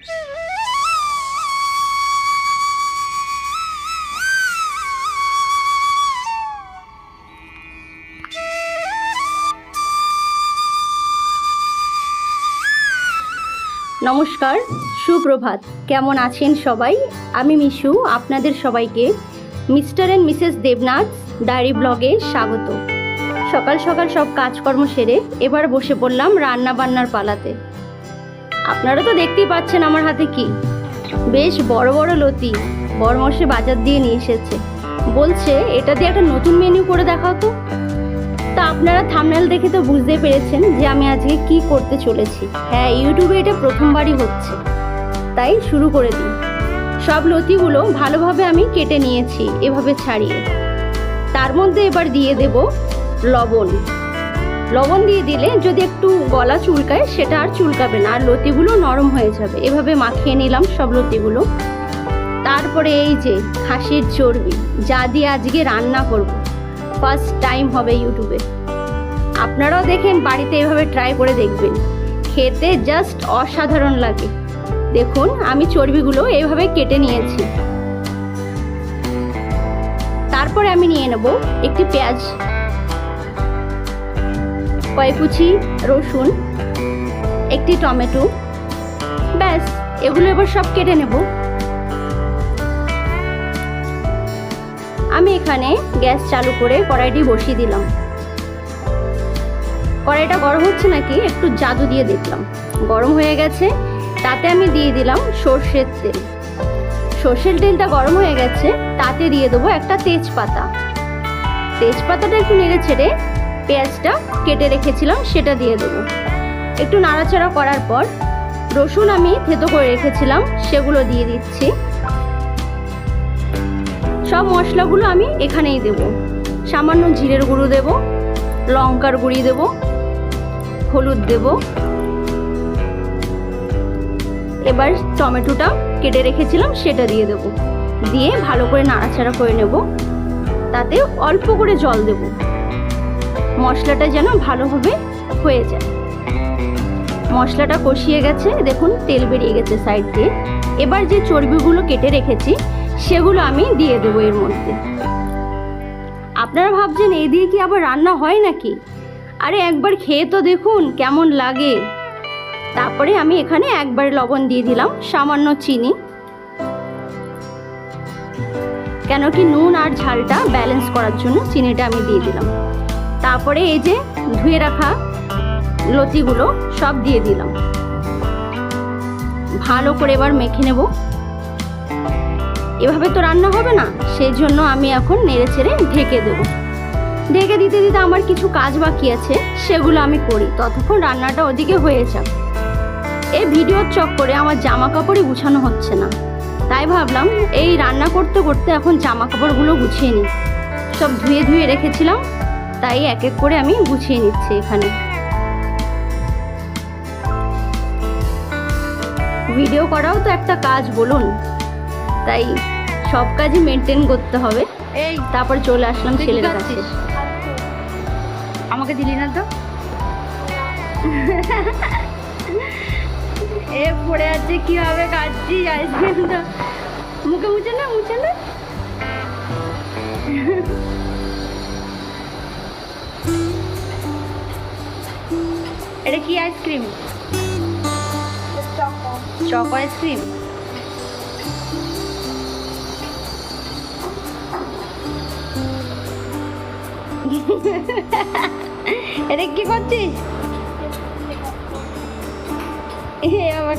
নমস্কার, সুপ্রভাত। কেমন আছেন সবাই? আমি মিশু, আপনাদের সবাইকে mister and Mrs Debnath diary ব্লগে স্বাগত। সকাল সকাল সব কাজকর্ম সেরে এবার বসে পড়লাম রান্না বান্নার পালাতে। আপনারা তো দেখতেই পাচ্ছেন আমার হাতে কি। বেশ বড় বড় লতি বড়মশে বাজার দিয়ে নিয়ে এসেছে। বলছে, এটা দিয়ে একটা নতুন মেনু করে দেখাও তো। তা আপনারা থামনেল দেখে তো বুঝতে পেরেছেন যে আমি আজকে কি করতে চলেছি। হ্যাঁ ইউটিউবে এটা প্রথমবারই হচ্ছে। তাই শুরু করে দিই। সব লতিগুলো ভালোভাবে আমি কেটে নিয়েছি এভাবে ছাড়িয়ে। তার মধ্যে এবার দিয়ে দেব লবণ। লবণ দিয়ে দিলে যদি একটু গলা চুলকায়, সেটা আর চুলকাবে না, আর লতিগুলো নরম হয়ে যাবে। এভাবে মাখিয়ে নিলাম সব লতিগুলো। তারপরে এই যে খাসির চর্বি, যা দিয়ে আজকে রান্না করব। ফার্স্ট টাইম হবে ইউটিউবে আপনারাও দেখেন, বাড়িতে এভাবে ট্রাই করে দেখবেন। খেতে জাস্ট অসাধারণ লাগে। দেখুন, আমি চর্বিগুলো এভাবে কেটে নিয়েছি। তারপরে আমি নিয়ে নেব একটি পেঁয়াজ। কয়েক কুচি রসুন, একটি টমেটো, ব্যাস, এগুলো এবার সব কেটে নেব। আমি এখানে গ্যাস চালু করে কড়াইটি বসিয়ে দিলাম। কড়াইটা গরম হচ্ছে নাকি একটু জাদু দিয়ে দেখলাম। গরম হয়ে গেছে, তাতে আমি দিয়ে দিলাম সর্ষের তেল। সর্ষের তেলটা গরম হয়ে গেছে, তাতে দিয়ে দেবো একটা তেজপাতা। তেজপাতাটা একটু নেড়ে ছেড়ে পেঁয়াজটা কেটে রেখেছিলাম, সেটা দিয়ে দেবো। একটু নাড়াচাড়া করার পর রসুন আমি থেতো করে রেখেছিলাম, সেগুলো দিয়ে দিচ্ছি। সব মশলাগুলো আমি এখানেই দেব। সামান্য জিরের গুঁড়ো দেব, লঙ্কার গুঁড়ি দেব, হলুদ দেব। এবার টমেটোটা কেটে রেখেছিলাম, সেটা দিয়ে দেব। দিয়ে ভালো করে নাড়াচাড়া করে নেব। তাতে অল্প করে জল দেব। মশলাটা যেন ভালোভাবে হয়ে যায়। মশলাটা কষিয়ে গেছে, দেখুন তেল বেরিয়ে গেছে সাইড দিয়ে। এবার যে চর্বিগুলো কেটে রেখেছি, সেগুলো আমি দিয়ে দেবো এর মধ্যে। আপনারা ভাবছেন, এই দিয়ে কি আবার রান্না হয় নাকি? আরে একবার খেয়ে তো দেখুন কেমন লাগে। তারপরে আমি এখানে একবার লবণ দিয়ে দিলাম, সামান্য চিনি। কেন কি নুন আর ঝালটা ব্যালেন্স করার জন্য চিনিটা আমি দিয়ে দিলাম। তারপরে এই যে ধুয়ে রাখা লতিগুলো সব দিয়ে দিলাম। ভালো করে এবার মেখে নেব। এভাবে তো রান্না হবে না সেই জন্য আমি এখন নেড়ে ছেড়ে ঢেকে দেবো। ঢেকে দিতে দিতে আমার কিছু কাজ বাকি আছে, সেগুলো আমি করি, ততক্ষণ রান্নাটা ওদিকে হয়ে যাক। এই ভিডিওর চক্করে আমার জামা কাপড়ই গুছানো হচ্ছে না। তাই ভাবলাম এই রান্না করতে করতে এখন জামা কাপড়গুলো গুছিয়ে নিই। সব ধুয়ে ধুয়ে রেখেছিলাম তাই এক এক করে আমি গুছিয়ে নিচ্ছি এখানে। ভিডিও করাও তো একটা কাজ বলুন। তাই সব কাজই মেনটেন করতে হবে। এই তারপর চলে আসলাম ছেলের কাছে। আমাকে দিলি না তো? এ পড়ে আছে কীভাবে কাটছিস আইসক্রিমটা মুখে মুছে না মুছে না। এটা কি আইসক্রিম? চক আইসক্রিম। এটা কি করছিস? এ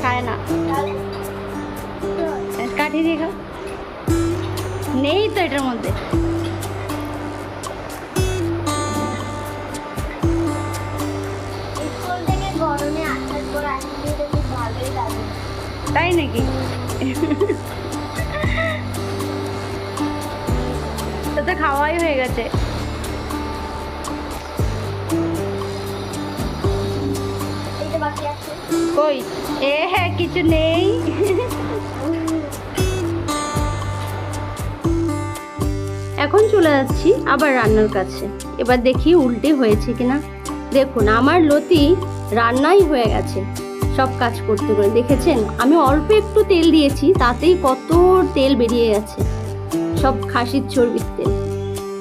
খায় না। কাঠি দিয়ে নেই তো এটার মধ্যে। তাই নাকি? তো খাওয়াই হয়ে গেছে। কই? এ হ্যাঁ কিছু নেই। এখন চলে যাচ্ছি আবার রান্নার কাছে। এবার দেখি উল্টে হয়েছে কিনা। দেখুন আমার লতি রান্নাই হয়ে গেছে। সব কাজ করতে করে দেখেছেন? আমি অল্প একটু তেল দিয়েছি, তাতেই কত তেল বেরিয়ে গেছে। সব খাসির চর্বির তেল।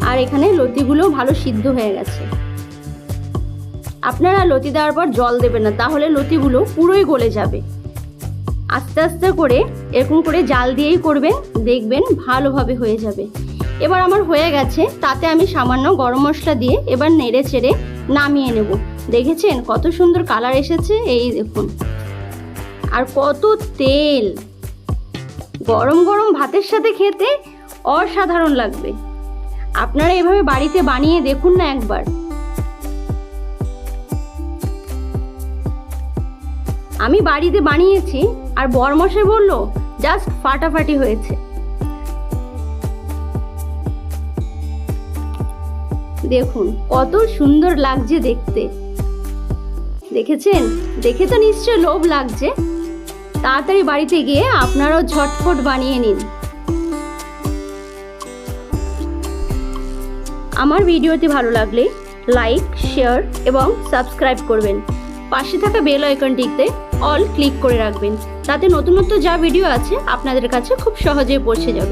আর এখানে লতিগুলো ভালো সিদ্ধ হয়ে গেছে। আপনারা লতি দেওয়ার পর জল দেবেন না, তাহলে লতিগুলো পুরোই গলে যাবে। আস্তে আস্তে করে, এরকম করে জাল দিয়েই করবেন, দেখবেন ভালোভাবে হয়ে যাবে। এবার আমার হয়ে গেছে, তাতে আমি সামান্য গরম মশলা দিয়ে এবার নেড়ে চেড়ে নামিয়ে নেব। দেখেছেন? কত সুন্দর কালার এসেছে? এই দেখুন। আর কত তেল। গরম গরম ভাতের সাথে খেতে অসাধারণ লাগবে। আপনারা এভাবে বাড়িতে বানিয়ে দেখুন না একবার। আমি বাড়িতে বানিয়েছি আর বরমশে বলল, জাস্ট ফাটাফাটি হয়েছে। দেখুন, কত সুন্দর লাগছে দেখতে। দেখেছেন? দেখে তো নিশ্চয় লোভ লাগছে। তাড়াতাড়ি বাড়িতে গিয়ে আপনারাও ঝটফট বানিয়ে নিন। আমার ভিডিওটি ভালো লাগলে লাইক, শেয়ার এবং সাবস্ক্রাইব করবেন। পাশে থাকা বেল আইকনটিতে অল ক্লিক করে রাখবেন। তাতে নতুন নতুন যা ভিডিও আছে আপনাদের কাছে খুব সহজেই পৌঁছে যাবে।